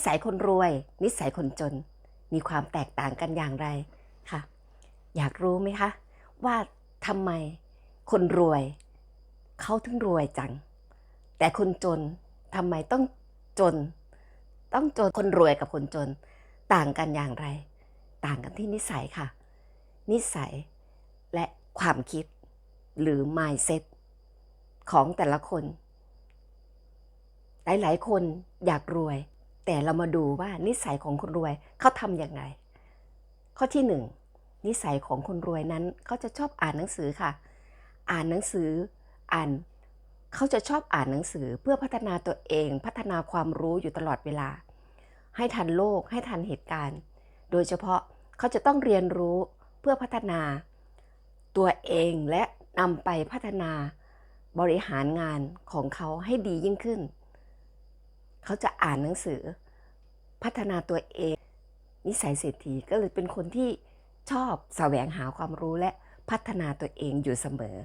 นิสัยคนรวย นิสัยคนจน มีความแตกต่างกันอย่างไรค่ะ อยากรู้ไหมคะ ว่าทำไมคนรวยเขาถึงรวยจัง แต่คนจนทำไมต้องจน ต้องจนคนรวยกับคนจน ต่างกันอย่างไร ต่างกันที่นิสัยค่ะ นิสัยและความคิดหรือ mindset ของแต่ละคน หลาย ๆ คนอยากรวย แต่เรามาดูว่านิสัยของคนรวยเขาทำอย่างไรข้อที่หนึ่งนิสัยของคนรวยนั้นเขาจะชอบอ่านหนังสือค่ะ อ่านหนังสืออ่านเขาจะชอบอ่านหนังสือเพื่อพัฒนาตัวเอง พัฒนาความรู้อยู่ตลอดเวลา ให้ทันโลกให้ทันเหตุการณ์ โดยเฉพาะเขาจะต้องเรียนรู้เพื่อพัฒนา ตัวเองและนำไปพัฒนาบริหารงานของเขาให้ดียิ่งขึ้น เขาจะอ่านหนังสือ พัฒนาตัวเอง นิสัยเศรษฐีก็เลยเป็นคนที่ชอบแสวงหาความรู้และพัฒนาตัวเองอยู่เสมอ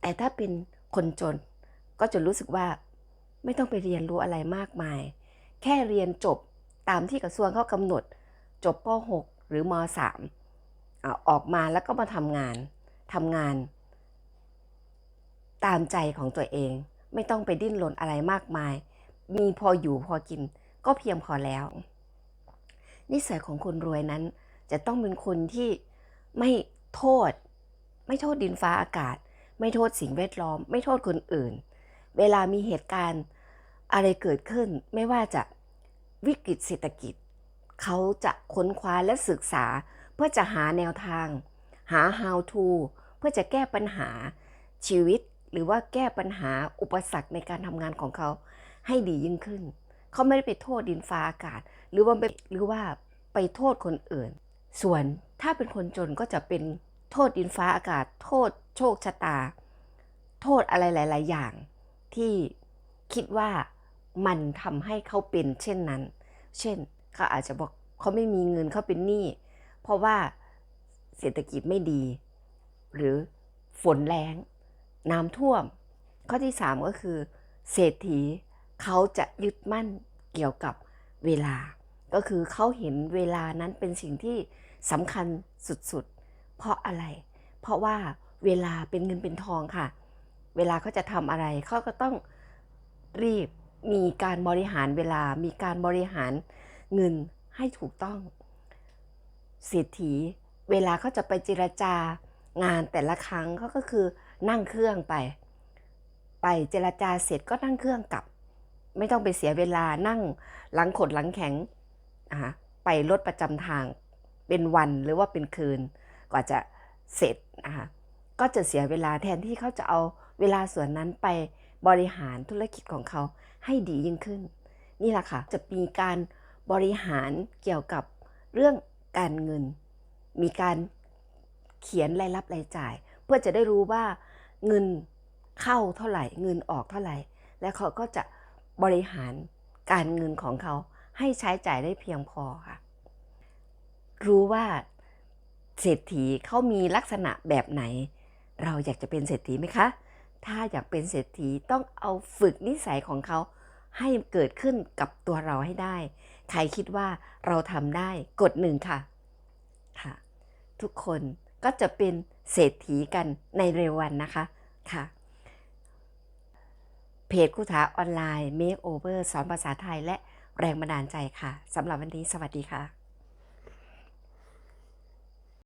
แต่ถ้าเป็นคนจนก็จะรู้สึกว่าไม่ต้องไปเรียนรู้อะไรมากมาย แค่เรียนจบตามที่กระทรวงเขากำหนด จบป .6 หรือม .3 ออกมาแล้วก็มาทำงานทำงาน ตามใจของตัวเอง ไม่ต้องไปดิ้นรนอะไรมากมาย มีพออยู่พอกินก็เพียงพอแล้ว นิสัยของคนรวยนั้น จะต้องเป็นคนที่ไม่โทษ ไม่โทษดินฟ้าอากาศ ไม่โทษสิ่งแวดล้อม ไม่โทษคนอื่น เวลามีเหตุการณ์อะไรเกิดขึ้นไม่ว่าจะวิกฤตเศรษฐกิจ เขาจะค้นคว้าและศึกษา เพื่อจะหาแนวทาง หา how to เพื่อจะแก้ปัญหาชีวิต หรือว่าแก้ปัญหาอุปสรรคในการทำงานของเขาให้ดียิ่งขึ้น เขาไม่ได้ไปโทษดินฟ้าอากาศ หรือว่าไปหรือว่าไปโทษคนอื่น ส่วนถ้าเป็นคนจนก็จะเป็นโทษดินฟ้าอากาศ โทษโชคชะตา โทษอะไรหลาย ๆ อย่าง ที่คิดว่ามันทำให้เขาเป็นเช่นนั้น เช่นเขาอาจจะบอกเขาไม่มีเงินเขาเป็นหนี้เพราะว่าเศรษฐกิจไม่ดี หรือฝนแรง น้ำท่วม ข้อที่ 3 ก็คือ เศรษฐีเขาจะยึดมั่นเกี่ยวกับเวลา ก็คือเขาเห็นเวลานั้นเป็นสิ่งที่สำคัญสุดๆ เพราะอะไร เพราะว่าเวลาเป็นเงินเป็นทองค่ะ เวลาเขาจะทำอะไรเขาก็ต้องรีบมีการบริหารเวลา มีการบริหารเงินให้ถูกต้อง เศรษฐี เวลาเขาจะไปเจรจางานแต่ละครั้งเขาก็คือ นั่งเครื่องไป ไปเจรจาเสร็จก็นั่งเครื่องกลับ ไม่ต้องไปเสียเวลานั่งหลังขดหลังแข็งไปรถประจำทางเป็นวันหรือว่าเป็นคืน กว่าจะเสร็จนะคะก็จะเสียเวลาแทนที่เขาจะเอาเวลาส่วนนั้นไปบริหารธุรกิจของเขาให้ดียิ่งขึ้น นี่แหละค่ะ จะมีการบริหารเกี่ยวกับเรื่องการเงิน มีการเขียนรายรับรายจ่าย เพื่อจะได้รู้ว่าเงินเข้าเท่าไหร่ เงินออกเท่าไหร่ และเขาก็จะบริหารการเงินของเขาให้ใช้จ่ายได้เพียงพอค่ะ รู้ว่าเศรษฐีเขามีลักษณะแบบไหน เราอยากจะเป็นเศรษฐีไหมคะ ถ้าอยากเป็นเศรษฐีต้องเอาฝึกนิสัยของเขาให้เกิดขึ้นกับตัวเราให้ได้ ใครคิดว่าเราทำได้กดหนึ่งค่ะ ค่ะ ทุกคน ก็จะเป็นเศรษฐีกันในเร็ววันนะคะค่ะ เพจคุถาออนไลน์ Make Over สอนภาษาไทยและแรงบันดาลใจค่ะสำหรับวันนี้สวัสดีค่ะ